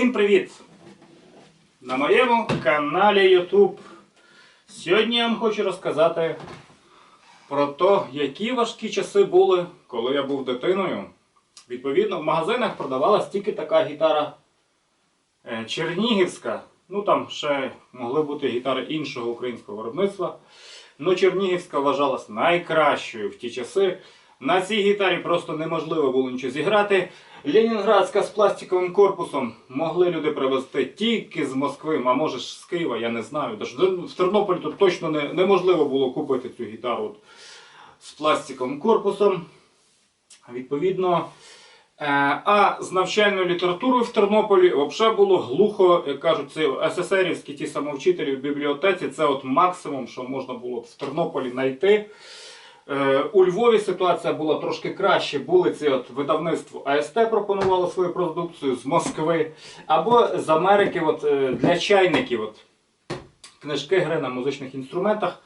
Всім привіт! На моєму каналі YouTube. Сьогодні я вам хочу розказати про те, які важкі часи були, коли я був дитиною. Відповідно, в магазинах продавалась тільки така гітара е, Чернігівська. Ну там ще могли бути гітари іншого українського виробництва. Ну, Чернігівська вважалась найкращою в ті часи. На цій гітарі просто неможливо було нічого зіграти. Ленінградська з пластиковим корпусом могли люди привезти тільки з Москви, а може ж з Києва, я не знаю. Тож в Тернополі тут точно не, неможливо було купити цю гітару от, з пластиковим корпусом. Відповідно. Е, А з навчальною літературою в Тернополі взагалі було глухо, як кажуть, це СССРівські ті самовчителі в бібліотеці. Це от максимум, що можна було в Тернополі знайти. Е, У Львові ситуація була трошки краще. Були ці от видавництво АСТ пропонувало свою продукцію з Москви або з Америки от, е, для чайників. От, книжки гри на музичних інструментах.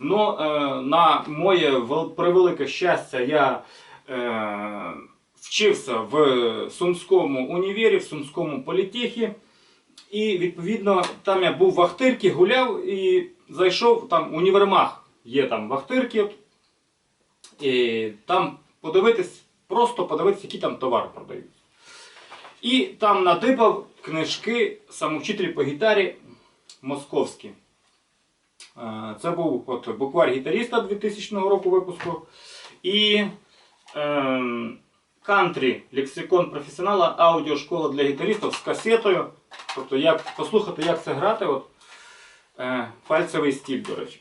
Ну, е, на моє превелике щастя, я е, вчився в Сумському універі, в Сумському політехі. І відповідно там я був в Ахтирці, гуляв і зайшов там універмаг. Є там в Ахтирці. от, І там подивитись, просто подивитись, які там товари продають. І там надибав книжки самовчителі по гітарі московські. Е, Це був от, буквар гітаріста 2000 року випуску. І ем, кантрі лексикон професіонала, аудіошкола для гітаристів з касетою. Тобто як, послухати, як це грати. От, е, пальцевий стіль, до речі.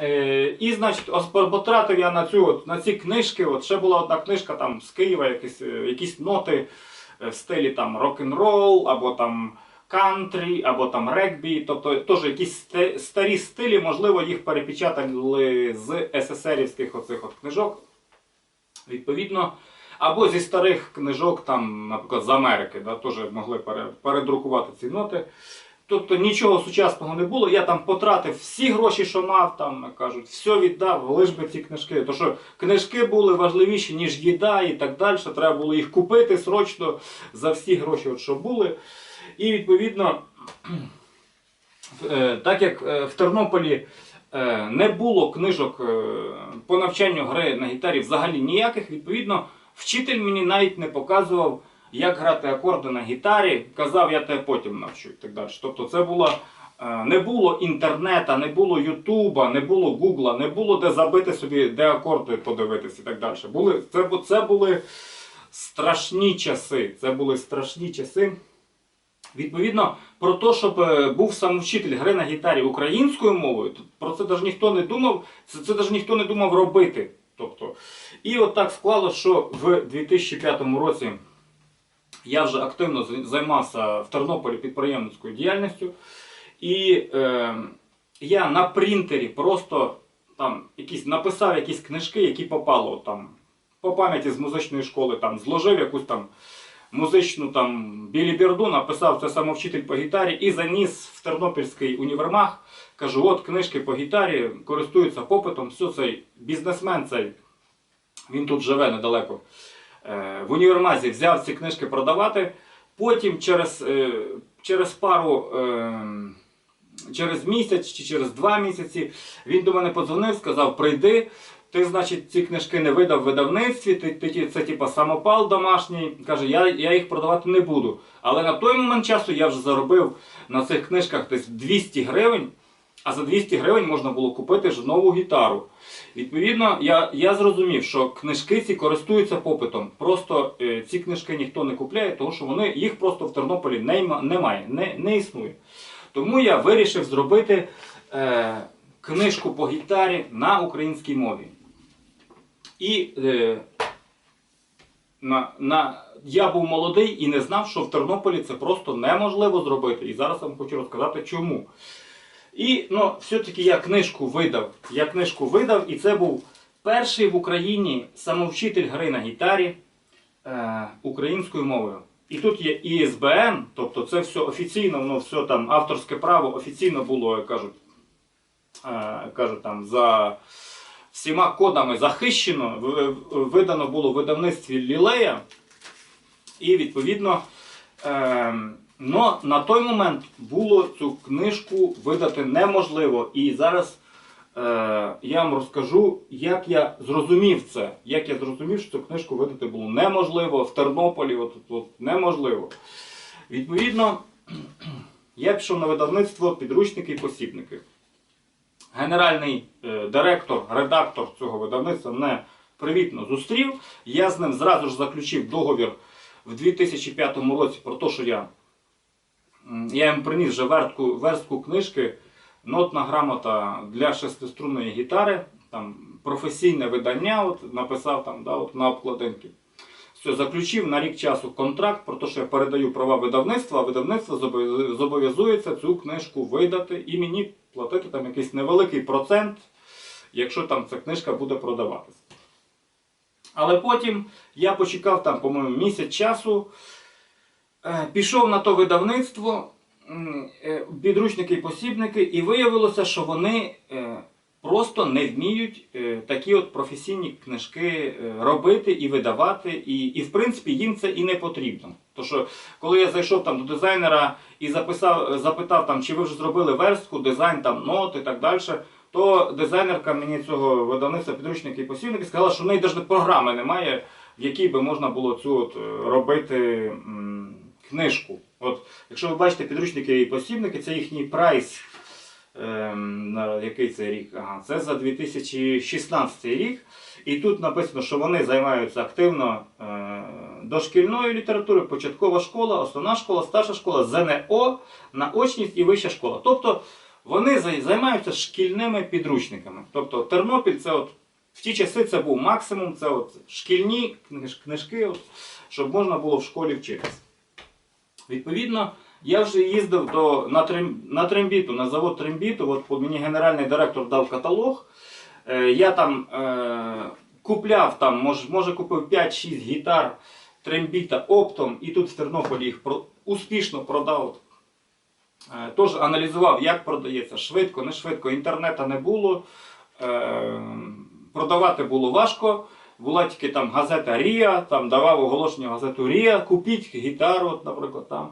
Е, і, значить, потратив я на, цю, на ці книжки. От, ще була одна книжка там, з Києва, якісь, е, якісь ноти е, в стилі там, рок-н-рол, або там кантрі, або там регбі. Тобто теж якісь старі стилі, можливо, їх перепечатали з СССРівських оцих от книжок. Відповідно, або зі старих книжок, там, наприклад, з Америки, да, теж могли передрукувати ці ноти. Тобто нічого сучасного не було. Я там потратив всі гроші, що мав, там кажуть, все віддав, лиш би ці книжки. То що книжки були важливіші, ніж їда і так далі. Треба було їх купити срочно за всі гроші, от, що були. І відповідно, е, так як е, в Тернополі е, не було книжок по навчанню гри на гітарі взагалі ніяких, відповідно, вчитель мені навіть не показував, як грати акорди на гітарі. Казав, я тебе потім навчу і так далі. Тобто це було. е, Не було інтернета, не було Ютуба, не було Гугла, не було де забити собі, де акорди подивитися і так далі. Були, це, це були страшні часи. Це були страшні часи. Відповідно, про те, щоб е, був самовчитель гри на гітарі українською мовою, про це навіть ніхто не думав, це, це навіть ніхто не думав робити. Тобто, і от так склало, що в 2005 році я вже активно займався в Тернополі підприємницькою діяльністю. І е, я на принтері просто там якісь, написав якісь книжки, які попало там, по пам'яті з музичної школи, там, зложив якусь там музичну там біліберду, написав це самовчитель по гітарі і заніс в Тернопільський універмаг. Кажу, от книжки по гітарі користуються попитом. Все, цей бізнесмен цей, він тут живе недалеко. Е, в універмазі взяв ці книжки продавати. Потім через, е, через пару. Е, Через місяць чи через два місяці він до мене подзвонив, сказав: прийди, ти, значить, ці книжки не видав в видавництві, ти, ти, це типа самопал домашній. Каже, я, я їх продавати не буду. Але на той момент часу я вже заробив на цих книжках десь 200 гривень, а за 200 гривень можна було купити ж нову гітару. Відповідно, я, я зрозумів, що книжки ці користуються попитом. Просто е, ці книжки ніхто не купляє, тому що вони, їх просто в Тернополі нема- немає, не, не існує. Тому я вирішив зробити е, книжку по гітарі на українській мові. І е, на, на, я був молодий і не знав, що в Тернополі це просто неможливо зробити. І зараз вам хочу розказати чому. І ну, все-таки я книжку видав. Я книжку видав, і це був перший в Україні самовчитель гри на гітарі е, українською мовою. І тут є ІСБН, тобто це все офіційно, воно все там авторське право офіційно було, як кажуть, е, кажуть там за всіма кодами захищено, видано було в видавництві Лілея. І відповідно ем, Но на той момент було цю книжку видати неможливо. І зараз е, я вам розкажу, як я зрозумів це. Як я зрозумів, що цю книжку видати було неможливо в Тернополі, от, от, неможливо. Відповідно, я пішов на видавництво підручники і посібники. Генеральний е, директор, редактор цього видавництва мене привітно зустрів. Я з ним зразу ж заключив договір в 2005 році про те, що я, я їм приніс вже вертку, верстку книжки, нотна грамота для шестиструнної гітари, там професійне видання, от, написав там, да, от, на обкладинки. Все, заключив на рік часу контракт про те, що я передаю права видавництва, а видавництво зобов'язується цю книжку видати і мені платити там якийсь невеликий процент, якщо там ця книжка буде продаватися. Але потім я почекав там, по-моєму, місяць часу, пішов на то видавництво, е, підручники і посібники, і виявилося, що вони е, просто не вміють е, такі от професійні книжки е, робити і видавати. І, і в принципі їм це і не потрібно. Тому що коли я зайшов там до дизайнера і записав, запитав, там, чи ви вже зробили верстку, дизайн, там, нот і так далі, то дизайнерка мені цього видавництва підручники і посібники сказала, що в неї навіть програми немає, в якій би можна було цю от, е, робити книжку. От, якщо ви бачите підручники і посібники, це їхній прайс. Ем, на який це рік? Ага, це за 2016 рік. І тут написано, що вони займаються активно е, дошкільною літературою, початкова школа, основна школа, старша школа, ЗНО, наочність і вища школа. Тобто вони займаються шкільними підручниками. Тобто Тернопіль це от в ті часи це був максимум, це от шкільні книжки, от, щоб можна було в школі вчитися. Відповідно, я вже їздив до, на, трим, на трембіту, на завод трембіту. От мені генеральний директор дав каталог. Е, я там е, купляв, там, може, може купив 5-6 гітар трембіта оптом, і тут в Тернополі їх про, успішно продав. Е, Тож аналізував, як продається, швидко, не швидко, інтернету не було. Е, продавати було важко. Була тільки там газета Рія, там давав оголошення газету Рія, купіть гітару, от, наприклад, там.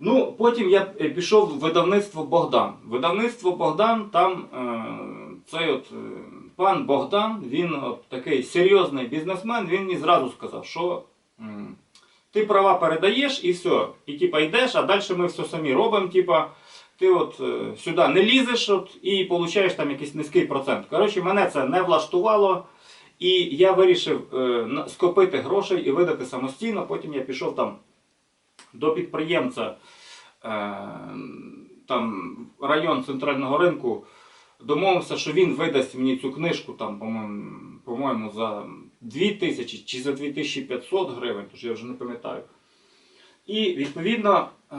Ну, потім я е, пішов в видавництво Богдан. Видавництво Богдан, там е, цей от, е, пан Богдан, він от, такий серйозний бізнесмен, він мені зразу сказав, що м, ти права передаєш і все. І типа йдеш, а далі ми все самі робимо. Типа, ти от е, сюди не лізеш от, і получаєш там якийсь низький процент. Коротше, мене це не влаштувало. І я вирішив е, скопити грошей і видати самостійно. Потім я пішов там до підприємця, е, там район центрального ринку, домовився, що він видасть мені цю книжку, по-моєму, за 2000 чи за 2500 гривень, тож я вже не пам'ятаю. І відповідно е,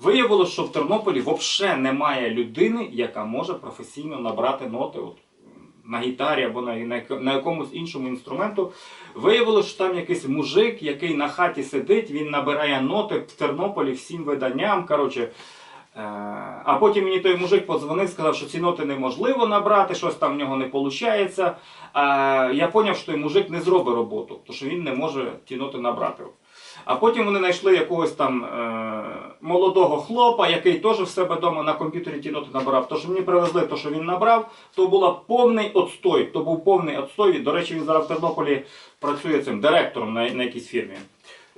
виявилося, що в Тернополі взагалі немає людини, яка може професійно набрати ноти. От, на гітарі або на, на, на якомусь іншому інструменту. Виявилося, що там якийсь мужик, який на хаті сидить, він набирає ноти в Тернополі всім виданням. Коротше, е, а потім мені той мужик подзвонив, сказав, що ці ноти неможливо набрати, щось там в нього не виходить. Я зрозумів, що той мужик не зробить роботу, тому що він не може ті ноти набрати. А потім вони знайшли якогось там е, молодого хлопа, який теж в себе вдома на комп'ютері ті ноти набрав. Тож мені привезли те, що він набрав, то була повний отстой. То був повний отстой. До речі, він зараз в Тернополі працює цим директором на, на якійсь фірмі.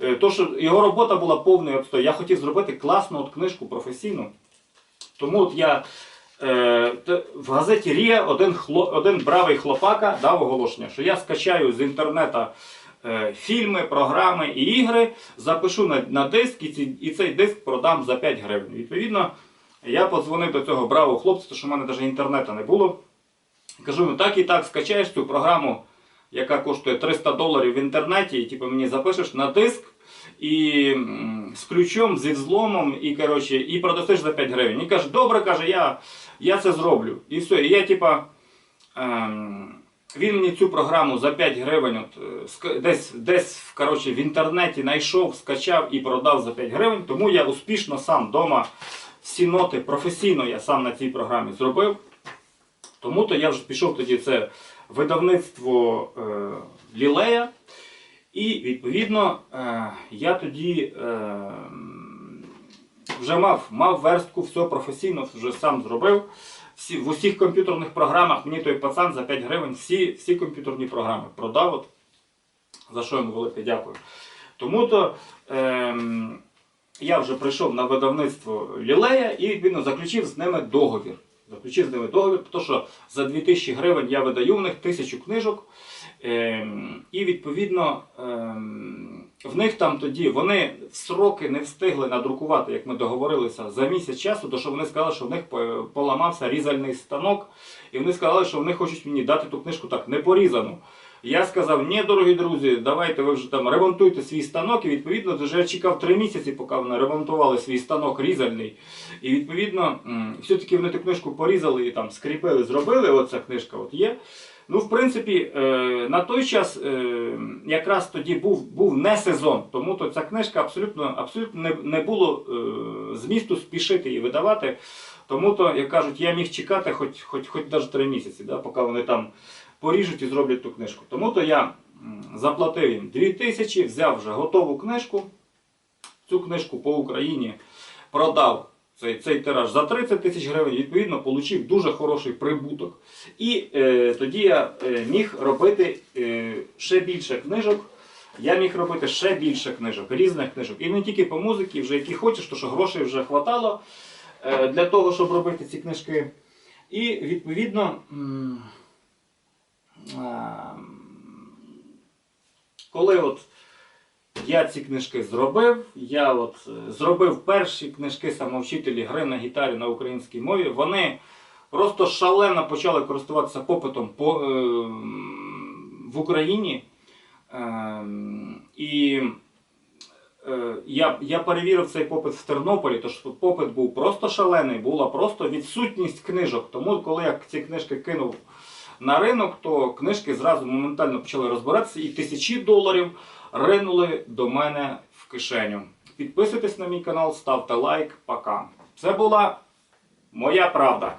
Е, то, що його робота була повний отстой. Я хотів зробити класну от книжку професійну. Тому от я е, в газеті Рія один, хло, один бравий хлопака дав оголошення, що я скачаю з інтернету фільми, програми і ігри, запишу на, на диск і, ці, і цей диск продам за 5 гривень. Відповідно, я подзвонив до цього бравого хлопця, тому що в мене навіть інтернету не було. Кажу йому, так і так, скачаєш цю програму, яка коштує 300 доларів в інтернеті, і типу, мені запишеш на диск і з ключом, зі взломом, і, коротше, і продасиш за 5 гривень. І каже, добре, каже, я, я це зроблю. І все. І я, типа, ем, він мені цю програму за 5 гривень от, е, десь, десь коротше, в інтернеті знайшов, скачав і продав за 5 гривень. Тому я успішно сам вдома всі ноти професійно я сам на цій програмі зробив. Тому то я вже пішов тоді це видавництво е, Лілея. І відповідно е, я тоді е, вже мав, мав верстку, все професійно, вже сам зробив. Всі, в усіх комп'ютерних програмах мені той пацан за 5 гривень всі, всі комп'ютерні програми продав. От, за що йому велике дякую. Тому то е, я вже прийшов на видавництво Лілея і відповідно заключив з ними договір. Заключив з ними договір, тому що за 2000 гривень я видаю в них тисячу книжок. Ем, і відповідно ем, в них там тоді вони в сроки не встигли надрукувати, як ми договорилися, за місяць часу, то що вони сказали, що в них поламався різальний станок, і вони сказали, що вони хочуть мені дати ту книжку так не. Я сказав, ні, дорогі друзі, давайте ви вже там ремонтуйте свій станок. І відповідно вже чекав три місяці, поки вони ремонтували свій станок різальний. І відповідно, все-таки вони ту книжку порізали і там скріпили, зробили. Оця книжка от є. Ну, в принципі, е, на той час е, якраз тоді був, був не сезон, тому то ця книжка абсолютно, абсолютно не, не було е, змісту спішити її видавати. Тому то, як кажуть, я міг чекати хоч, хоч, хоч навіть три місяці, да, поки вони там поріжуть і зроблять ту книжку. Тому то я заплатив їм 2000, взяв вже готову книжку. Цю книжку по Україні продав цей, цей тираж за 30 тисяч гривень, відповідно, отримав дуже хороший прибуток. І е, тоді я е, міг робити е, ще більше книжок. Я міг робити ще більше книжок, різних книжок. І не тільки по музиці, вже які хочеш, то що грошей вже хватало е, для того, щоб робити ці книжки. І відповідно. ем, коли от я ці книжки зробив, я от е, зробив перші книжки самовчителі гри на гітарі на українській мові, вони просто шалено почали користуватися попитом по, е, в Україні. Ем, і е, я, я перевірив цей попит в Тернополі, тож попит був просто шалений, була просто відсутність книжок. Тому коли я ці книжки кинув на ринок, то книжки зразу моментально почали розбиратися і тисячі доларів ринули до мене в кишеню. Підписуйтесь на мій канал, ставте лайк, пока. Це була моя правда.